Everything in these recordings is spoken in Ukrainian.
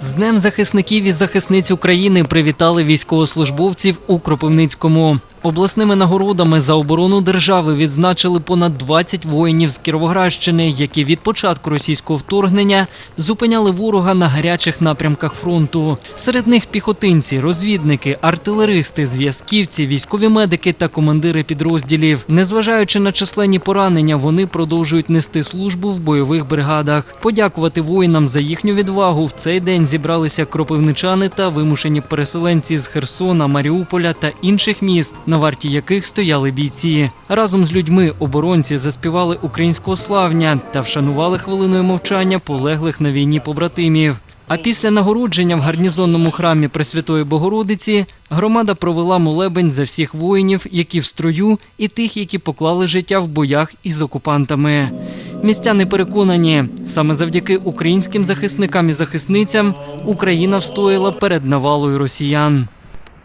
З Днем захисників і захисниць України привітали військовослужбовців у Кропивницькому. Обласними нагородами за оборону держави відзначили понад 20 воїнів з Кіровоградщини, які від початку російського вторгнення зупиняли ворога на гарячих напрямках фронту. Серед них піхотинці, розвідники, артилеристи, зв'язківці, військові медики та командири підрозділів. Незважаючи на численні поранення, вони продовжують нести службу в бойових бригадах. Подякувати воїнам за їхню відвагу в цей день зібралися кропивничани та вимушені переселенці з Херсона, Маріуполя та інших міст, на варті яких стояли бійці. Разом з людьми оборонці заспівали українського славня та вшанували хвилиною мовчання полеглих на війні побратимів. А після нагородження в гарнізонному храмі Пресвятої Богородиці громада провела молебень за всіх воїнів, які в строю, і тих, які поклали життя в боях із окупантами. Містяни переконані, саме завдяки українським захисникам і захисницям Україна встояла перед навалою росіян.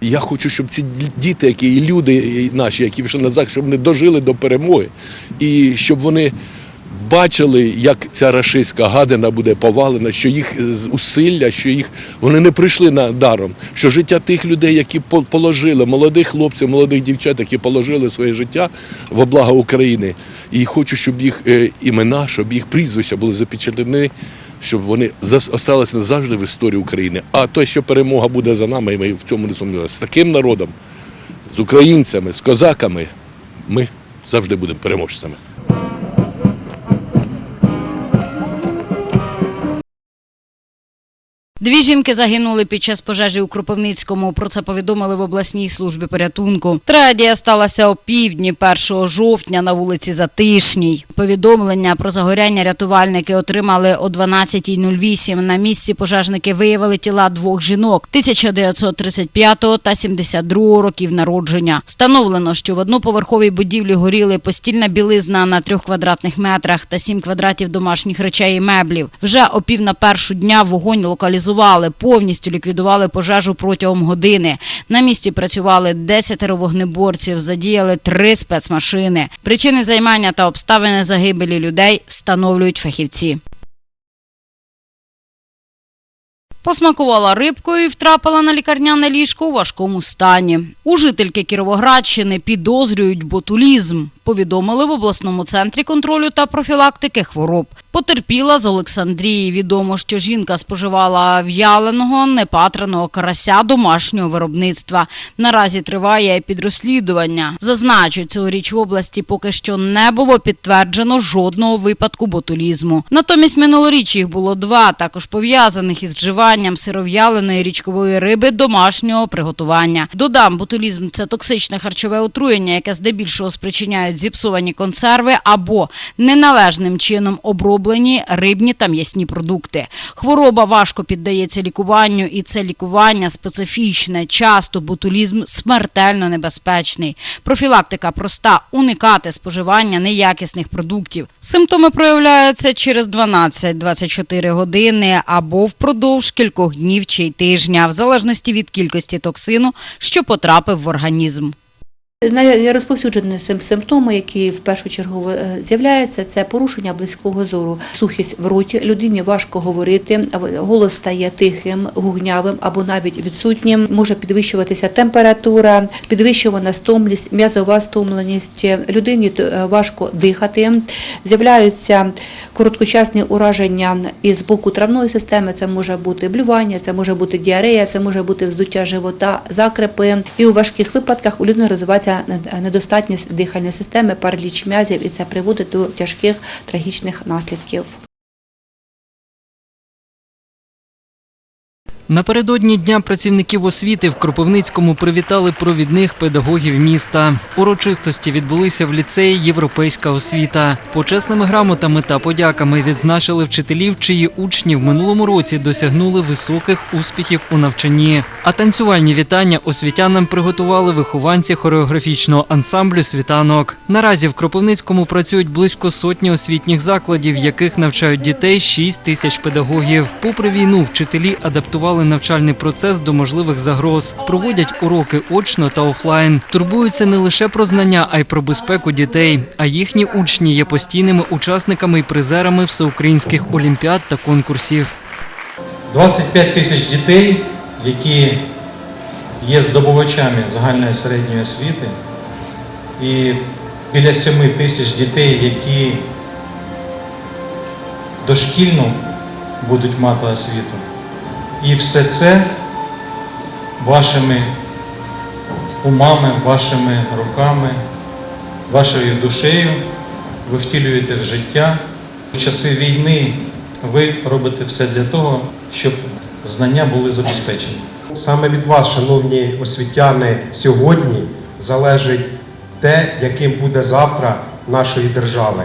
Я хочу, щоб ці діти, які і люди наші, які пішли на захист, щоб вони дожили до перемоги, і щоб вони бачили, як ця рашистська гадина буде повалена, що їх усилля, що їх вони не прийшли на даром, що життя тих людей, які положили, молодих хлопців, молодих дівчат, які положили своє життя во благо України. І хочу, щоб їх е, імена, щоб їх прізвища були запечатлені, щоб вони залишилися назавжди в історії України. А то, що перемога буде за нами, і ми в цьому не сумніваємося. З таким народом, з українцями, з козаками, ми завжди будемо переможцями. Дві жінки загинули під час пожежі у Кропивницькому. Про це повідомили в обласній службі порятунку. Трагедія сталася о півдні 1 жовтня на вулиці Затишній. Повідомлення про загоряння рятувальники отримали о 12.08. На місці пожежники виявили тіла двох жінок 1935 та 72 років народження. Встановлено, що в одноповерховій будівлі горіли постільна білизна на трьох квадратних метрах та 7 квадратів домашніх речей і меблів. Вже о пів на першу дня вогонь локалізували, повністю ліквідували пожежу протягом години. На місці працювали 10 вогнеборців, задіяли три спецмашини. Причини займання та обставини загибелі людей встановлюють фахівці. Посмакувала рибкою і втрапила на лікарняне ліжко у важкому стані. У жительки Кіровоградщини підозрюють ботулізм. Повідомили в обласному центрі контролю та профілактики хвороб. Потерпіла з Олександрії. Відомо, що жінка споживала в'яленого непатраного карася домашнього виробництва. Наразі триває підрозслідування. Зазначу, цьогоріч в області поки що не було підтверджено жодного випадку ботулізму. Натомість минулоріч їх було два, також пов'язаних із вживанням сиров'яленої річкової риби домашнього приготування. Додам, ботулізм це токсичне харчове отруєння, яке здебільшого спричиняють зіпсовані консерви або неналежним чином оброблені рибні та м'ясні продукти. Хвороба важко піддається лікуванню, і це лікування специфічне. Часто ботулізм смертельно небезпечний. Профілактика проста уникати споживання неякісних продуктів. Симптоми проявляються через 12-24 години або впродовж кількох днів чи тижня, в залежності від кількості токсину, що потрапив в організм. Найрозповсюджені симптоми, які в першу чергу е, з'являються, це порушення близького зору, сухість в роті, людині важко говорити, голос стає тихим, гугнявим або навіть відсутнім. Може підвищуватися температура, підвищувана стомлість, м'язова стомленість. Людині е, важко дихати. З'являються короткочасні ураження із боку травної системи. Це може бути блювання, це може бути діарея, це може бути вздуття живота, закрепи. І у важких випадках у людини розвивається недостатність дихальної системи, параліч м'язів, і це приводить до тяжких трагічних наслідків. Напередодні Дня працівників освіти в Кропивницькому привітали провідних педагогів міста. Урочистості відбулися в ліцеї Європейська освіта. Почесними грамотами та подяками відзначили вчителів, чиї учні в минулому році досягнули високих успіхів у навчанні. А танцювальні вітання освітянам приготували вихованці хореографічного ансамблю Світанок. Наразі в Кропивницькому працюють близько сотні освітніх закладів, в яких навчають дітей 6 тисяч педагогів. Попри війну, вчителі адаптували навчальний процес до можливих загроз, проводять уроки очно та офлайн. Турбуються не лише про знання, а й про безпеку дітей. А їхні учні є постійними учасниками і призерами всеукраїнських олімпіад та конкурсів. 25 тисяч дітей, які є здобувачами загальної середньої освіти, і біля 7 тисяч дітей, які дошкільну будуть мати освіту. І все це вашими умами, вашими руками, вашою душею ви втілюєте в життя. В часи війни ви робите все для того, щоб знання були забезпечені. Саме від вас, шановні освітяни, сьогодні залежить те, яким буде завтра нашої держави.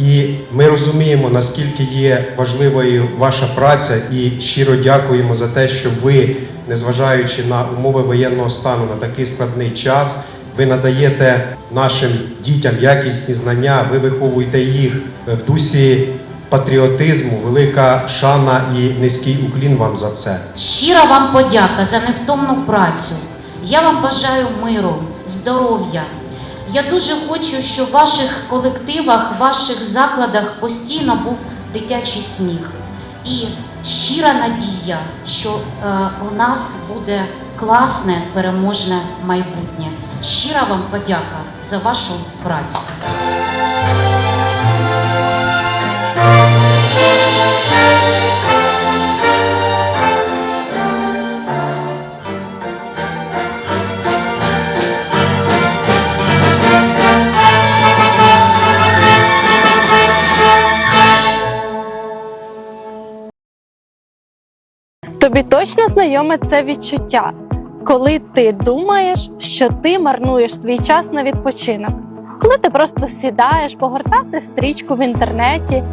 І ми розуміємо, наскільки є важливою ваша праця, і щиро дякуємо за те, що ви, незважаючи на умови воєнного стану на такий складний час, ви надаєте нашим дітям якісні знання, ви виховуєте їх в дусі патріотизму, велика шана і низький уклін вам за це. Щира вам подяка за невтомну працю. Я вам бажаю миру, здоров'я. Я дуже хочу, щоб в ваших колективах, в ваших закладах постійно був дитячий сміх. І щира надія, що е, у нас буде класне переможне майбутнє. Щира вам подяка за вашу працю. Тобі точно знайоме це відчуття, коли ти думаєш, що ти марнуєш свій час на відпочинок, коли ти просто сідаєш погортати стрічку в інтернеті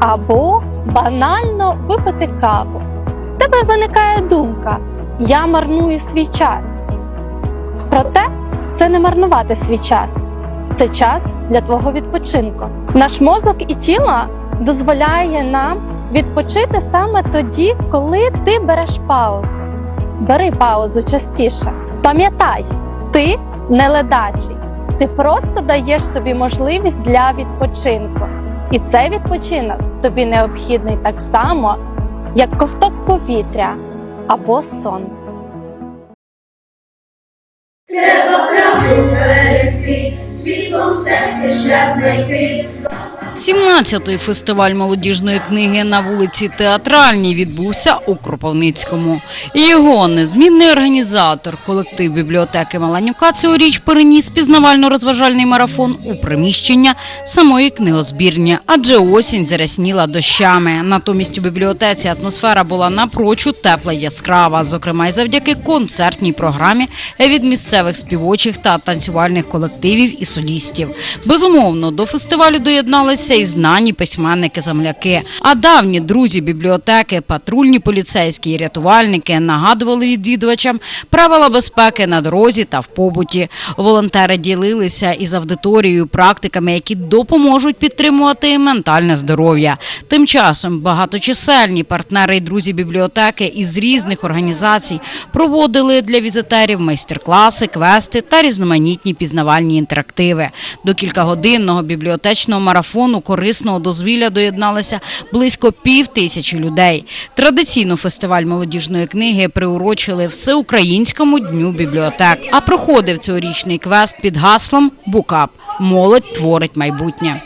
або банально випити каву. В тебе виникає думка: я марную свій час. Проте це не марнувати свій час, це час для твого відпочинку. Наш мозок і тіло дозволяє нам відпочити саме тоді, коли ти береш паузу. Бери паузу частіше. Пам'ятай, ти не ледачий. Ти просто даєш собі можливість для відпочинку. І цей відпочинок тобі необхідний так само, як ковток повітря або сон. Треба правду берегти, світлом серці шлях знайти. 17-й фестиваль молодіжної книги на вулиці Театральній відбувся у Кропивницькому. Його незмінний організатор, колектив бібліотеки Маланюка, цьогоріч переніс пізнавально-розважальний марафон у приміщення самої книгозбірні, адже осінь зарясніла дощами. Натомість у бібліотеці атмосфера була напрочуд тепла й яскрава, зокрема й завдяки концертній програмі від місцевих співочих та танцювальних колективів і солістів. Безумовно, до фестивалю доєдналися і знані письменники-земляки. А давні друзі бібліотеки, патрульні поліцейські і рятувальники нагадували відвідувачам правила безпеки на дорозі та в побуті. Волонтери ділилися із аудиторією практиками, які допоможуть підтримувати ментальне здоров'я. Тим часом багаточисельні партнери і друзі бібліотеки із різних організацій проводили для візитерів майстер-класи, квести та різноманітні пізнавальні інтерактиви. До кількагодинного бібліотечного марафону корисного дозвілля доєдналися близько пів тисячі людей. Традиційно фестиваль молодіжної книги приурочили Всеукраїнському дню бібліотек. А проходив цьогорічний квест під гаслом Букап. Молодь творить майбутнє.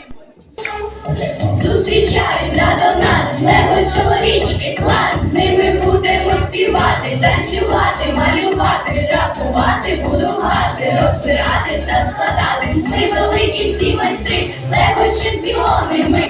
Зустрічаються до нас, лего чоловічки, клас. З ними будемо співати, танцювати, малювати, рахувати, будувати, розбирати та складати. Ми великі всі майстри, лего чемпіони. Ми